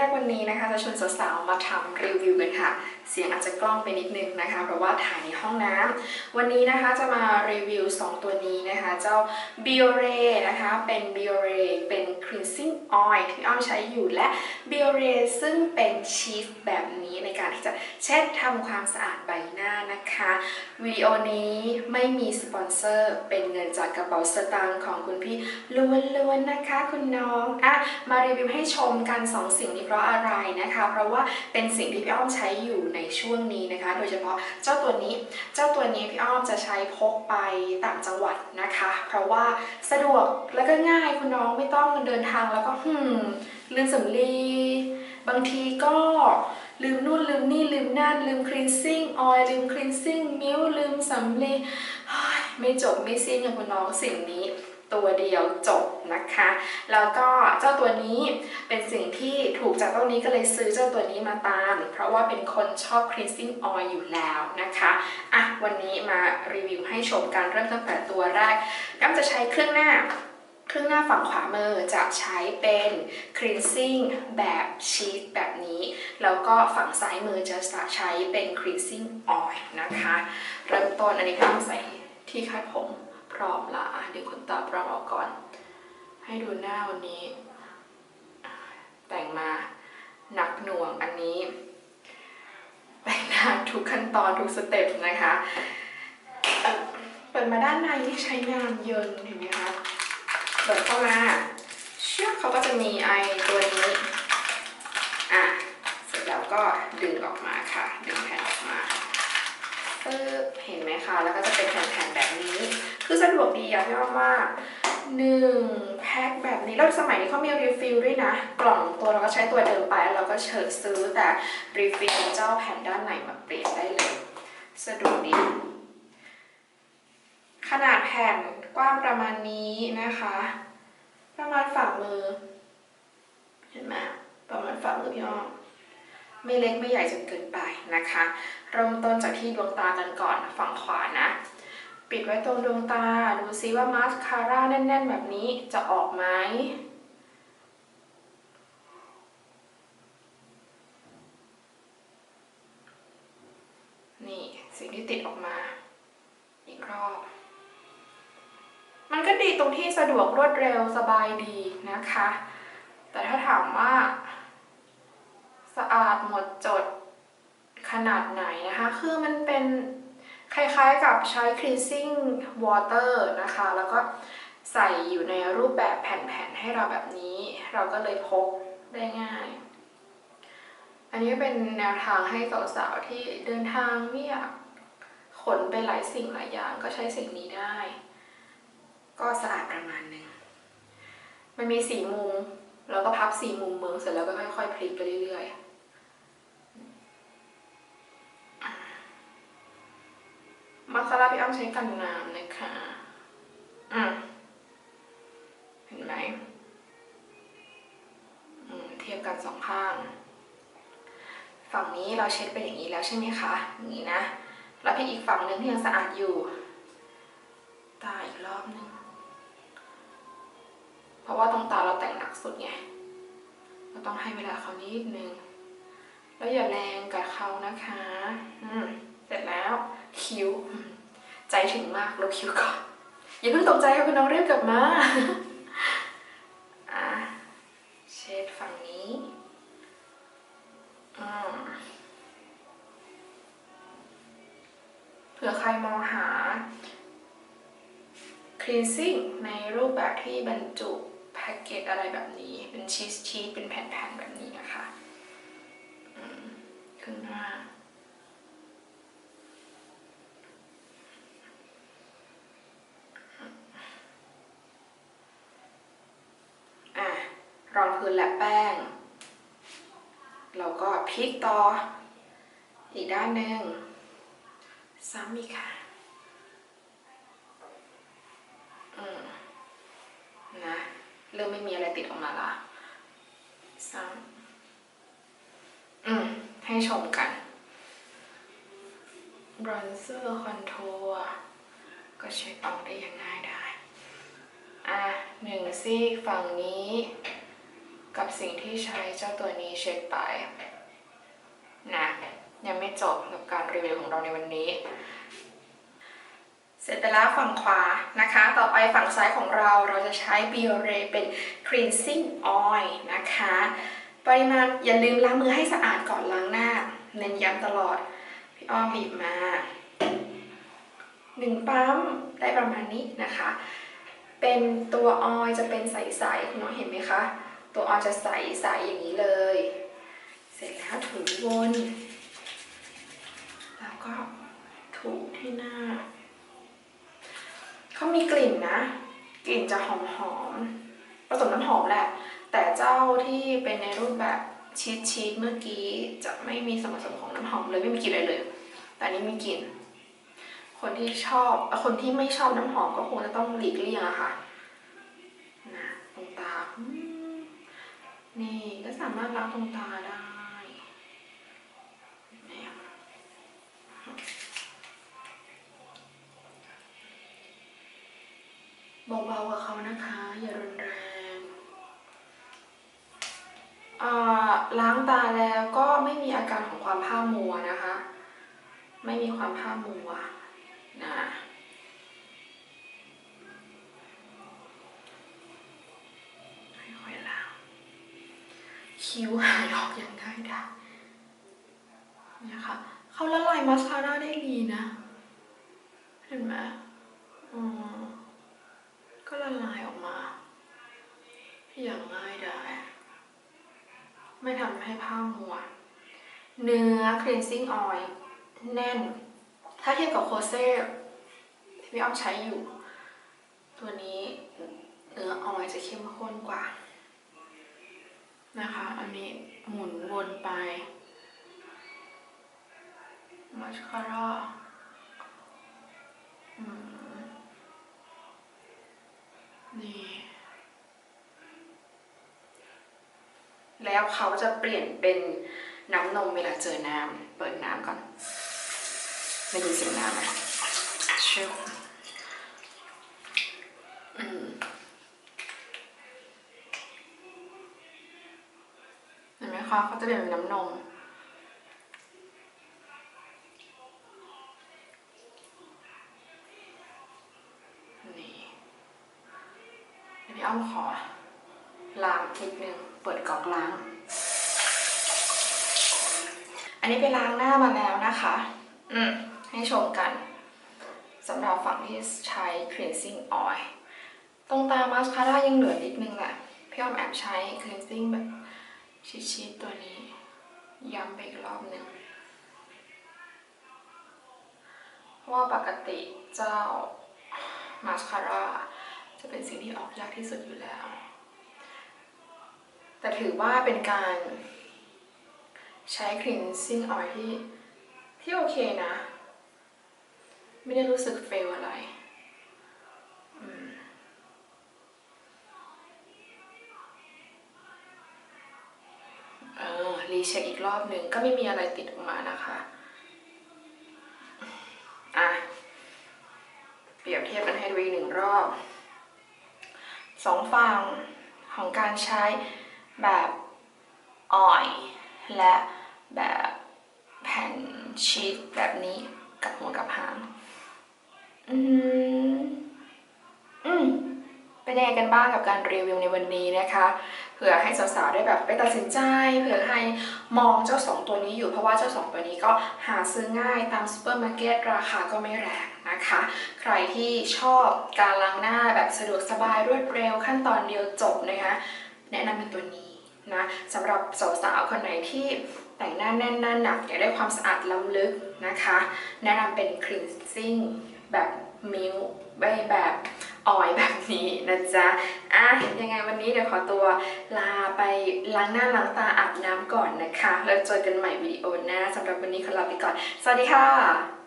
ยกวันนี้นะคะจะชวนสาวๆมาทำรีวิวกันค่ะ เสียงอาจจะกล้องไปนิดนึงนะคะ เพราะว่าถ่ายในห้องน้ำวันนี้นะคะจะมารีวิว 2 ตัวนี้นะคะ เจ้า Biore นะคะเป็น Biore เป็น cleansing oil ที่อ้อมใช้อยู่และ Biore ซึ่งเป็นชีสแบบนี้ในการที่จะเช็ดทำความสะอาดใบหน้านะคะวิดีโอนี้ไม่มีสปอนเซอร์เป็นเงินจากกระเป๋าสตางค์ของคุณพี่ล้วนๆนะคะ คุณน้องอะมารีวิวให้ชมกันสองสิ่งนี้เพราะอะไรนะคะ เพราะว่าเป็นสิ่งที่พี่อ้อมใช้อยู่ในช่วงนี้นะคะ โดยเฉพาะเจ้าตัวนี้ เจ้าตัวนี้พี่อ้อมจะใช้พกไปต่างจังหวัดนะคะ เพราะว่าสะดวกแล้วก็ง่ายคุณน้องไม่ต้องเดินทางแล้วก็หืมลืมสำลีบางทีก็ลืมนู่นลืมนี่ลืมนั่นลืม cleansing oil ลืม cleansing milk ลืมสำลีไม่จบไม่สิ้นอย่างคุณน้องสิ่งนี้ ตัวเดียวจบนะคะ แล้วก็เจ้าตัวนี้เป็นสิ่งที่ถูกจากเจ้านี้ก็เลยซื้อเจ้าตัวนี้มาตาม เพราะว่าเป็นคนชอบ cleansing oil อยู่แล้วนะคะอะวันนี้มารีวิวให้ชมการเริ่มตั้งแต่ตัวแรกก็จะใช้เครื่องหน้าเครื่องหน้าฝั่งขวามือจะใช้เป็น cleansing แบบชีสแบบนี้ แล้วก็ฝั่งซ้ายมือจะใช้เป็น cleansing oil นะคะ เริ่มต้นอันนี้ก็ต้องใส่ที่คาดผม ร้อมละอะเดี๋ยวขนตาพร้อมออกก่อน ให้ดูหน้าวันนี้ แต่งมาหนักหน่วงอันนี้ แต่งหน้าทุกขั้นตอนทุกสเต็ปนะคะเอ่อเปิดมาด้านในที่ใช้งานเยินเห็นไหมคะเปิดเข้ามาเชือกเขาก็จะมีไอตัวนี้อะเสร็จแล้วก็ดึงออกมาค่ะ ดึงแผ่นออกมา ปึ๊บเห็นไหมคะแล้วก็จะเป็นแผ่นๆแบบนี้ คือสะดวกดีอะพี่อ้อมว่าหนึ่งแพ็คแบบนี้ แล้วสมัยนี้เขามีรีฟิลด้วยนะ กล่องตัวเราก็ใช้ตัวเดิมไปแล้วเราก็เชิญซื้อแต่รีฟิลเจ้าแผ่นด้านในมาเปลี่ยนได้เลย สะดวกดี ขนาดแผ่นกว้างประมาณนี้นะคะ ประมาณฝ่ามือ เห็นไหมประมาณฝ่ามือพี่อ้อม ไม่เล็กไม่ใหญ่จนเกินไปนะคะ เริ่มต้นจากที่ดวงตากันก่อนฝั่งขวานะ ปิดไว้ตรงดวงตาดูซิว่ามาสคาร่าแน่น ๆ แบบนี้จะออกไหมนี่สิ่งที่ติดออกมาอีกรอบ มันก็ดีตรงที่สะดวกรวดเร็วสบายดีนะคะ แต่ถ้าถามว่าะอาดหมดจดขนาดไหนนะคะ คือมันเป็นคล้ายๆกับใช้ cleansing water นะคะ แล้วก็ใส่อยู่ในรูปแบบแผ่นๆ ให้เราแบบนี้ เราก็เลยพกได้ง่าย อันนี้เป็นแนวทางให้สาวๆ ที่เดินทางไม่อยากขนไปหลายสิ่งหลายอย่างก็ใช้สิ่งนี้ได้ ก็สะอาดประมาณหนึ่ง มันมีสี่มุม แล้วก็พับสี่มุมเมืองเสร็จแล้วก็ค่อยๆ พลิกไปเรื่อยๆ มาสคาร่าพี่อ้อมใช้กันน้ำนะคะอืมเห็นไหมเทียบกันสองข้าง ฝั่งนี้เราเช็ดเป็นอย่างนี้แล้วใช่ไหมคะอย่างนี้นะแล้วพี่อีกฝั่งหนึ่งที่ยังสะอาดอยู่ ตาอีกรอบหนึ่งเพราะว่าตรงตาเราแต่งหนักสุดไงเราต้องให้เวลาเขานิดนึงแล้วอย่าแรงกับเขานะคะ อืม เสร็จแล้วคิ้ว ใจถึงมากลบคิวก่อน อย่าเพิ่งตกใจค่ะคุณน้องเรียบกลับมาอะเช็ดฝั่งนี้อืมเผื่อใครมองหา cleansing ในรูปแบบที่บรรจุแพ็กเกจอะไรแบบนี้ เป็นชีสชีสเป็นแผ่นๆแบบนี้นะคะอืมครึ่งหน้า อะ พื้นและแป้ง เราก็พลิกต่อ อีกด้านหนึ่งซ้ำอีกค่ะอืมนะเริ่มไม่มีอะไรติดออกมาละซ้ำอืม ให้ชมกันบรอนเซอร์คอนโทรก็เช็ดออกได้อย่างง่ายได้ อะหนึ่งซีกฝั่งนี้ กับสิ่งที่ใช้เจ้าตัวนี้เช็ดไปนะยังไม่จบกับการรีวิวของเราในวันนี้ เสร็จไปแล้วฝั่งขวานะคะ ต่อไปฝั่งซ้ายของเราเราจะใช้ Biore เป็น cleansing oil นะคะ ปริมาณอย่าลืมล้างมือให้สะอาดก่อนล้างหน้า เน้นย้ำตลอด พี่อ้อมบีบมาหนึ่งปั๊มได้ประมาณนี้นะคะ เป็นตัวออยล์จะเป็นใสๆคุณน้องเห็นไหมคะ ตัวออยล์จะใสๆอย่างนี้เลย เสร็จแล้วถูวนแล้วก็ถูที่หน้าเขามีกลิ่นนะ กลิ่นจะหอมหอมๆผสมน้ำหอมแหละ แต่เจ้าที่เป็นในรูปแบบชีสชีสเมื่อกี้จะไม่มีส่วนผสมของน้ำหอมเลยไม่มีกลิ่นอะไรเลย แต่นี้มีกลิ่น คนที่ชอบคนที่ไม่ชอบน้ำหอมก็คงจะต้องหลีกเลี่ยงอะค่ะนะ นี่ก็สามารถล้างตรงตาได้เบาๆกับเขานะคะ อย่ารุนแรงล้างตาแล้วก็ไม่มีอาการของความผ้ามัวนะคะ ไม่มีความผ้ามัว คิ้วหายออกอย่างง่ายดายเนี่ยค่ะเขาละลายมาสคาร่าได้ดีนะ เห็นไหมอืมก็ละลายออกมา อย่างง่ายดายไม่ทำให้ผ้ามัว เนื้อ cleansing oil แน่น ถ้าเทียบกับโคเซ่ที่พี่อ้อมใช้อยู่ ตัวนี้เนื้อออยจะเข้มข้นกว่า นะคะ อันนี้หมุนวนไปมาสคาร่าอืมนี่แล้วเขาจะเปลี่ยนเป็นน้ำนมเวลาเจอน้ำเปิดน้ำก่อนไม่ดูเสียงน้ำนะชิวอืมเห็ นไหมคะเขาจะเปลี่ยนเป็นน้ำนม นี่เดี๋ยวพี่อ้อมขอล้างนิดนึง เปิดก๊อกล้าง อันนี้ไปล้างหน้ามาแล้วนะคะ อืม ให้ชมกันสำหรับฝั่งที่ใช้ cleansing oil ตรงตามาสคาร่ายังเหลือนิดนึงแหละพี่อ้อมแอบใช้ cleansing แบบ ชิดๆตัวนี้ ย้ำไปอีกรอบหนึ่งเพราะว่าปกติเจ้ามาสคาร่าจะเป็นสิ่งที่ออกยากที่สุดอยู่แล้ว แต่ถือว่าเป็นการใช้ cleansing oil ที่ที่โอเคนะ ไม่ได้รู้สึกเฟลอะไรอืมเออ รีเช็คอีกรอบหนึ่งก็ไม่มีอะไรติดออกมานะคะอะเปรียบเทียบกันให้ดูอีกหนึ่งรอบสองฝั่งของการใช้แบบออย และแบบแผ่นชีสแบบนี้กับหัวกับหางอืม เป็นยังไงกันบ้างกับการรีวิวในวันนี้นะคะเผื่อให้สาวๆได้แบบไปตัดสินใจเผื่อให้มองเจ้าสองตัวนี้อยู่เพราะว่าเจ้าสองตัวนี้ก็หาซื้อง่ายตามซูเปอร์มาร์เก็ตราคาก็ไม่แรงนะคะ ใครที่ชอบการล้างหน้าแบบสะดวกสบายรวดเร็วขั้นตอนเดียวจบนะคะแนะนำเป็นตัวนี้นะสำหรับสาวๆคนไหนที่แต่งหน้าแน่นหน้าหนักอยากได้ความสะอาดล้ำลึกนะคะ แนะนำเป็น cleansing แบบมิลใบแบบ ออยแบบนี้นะจ๊ะอะยังไงวันนี้เดี๋ยวขอตัวลาไปล้างหน้าล้างตาอาบน้ำก่อนนะคะ แล้วเจอกันใหม่วิดีโอหน้าสำหรับวันนี้ขอลาไปก่อน สวัสดีค่ะ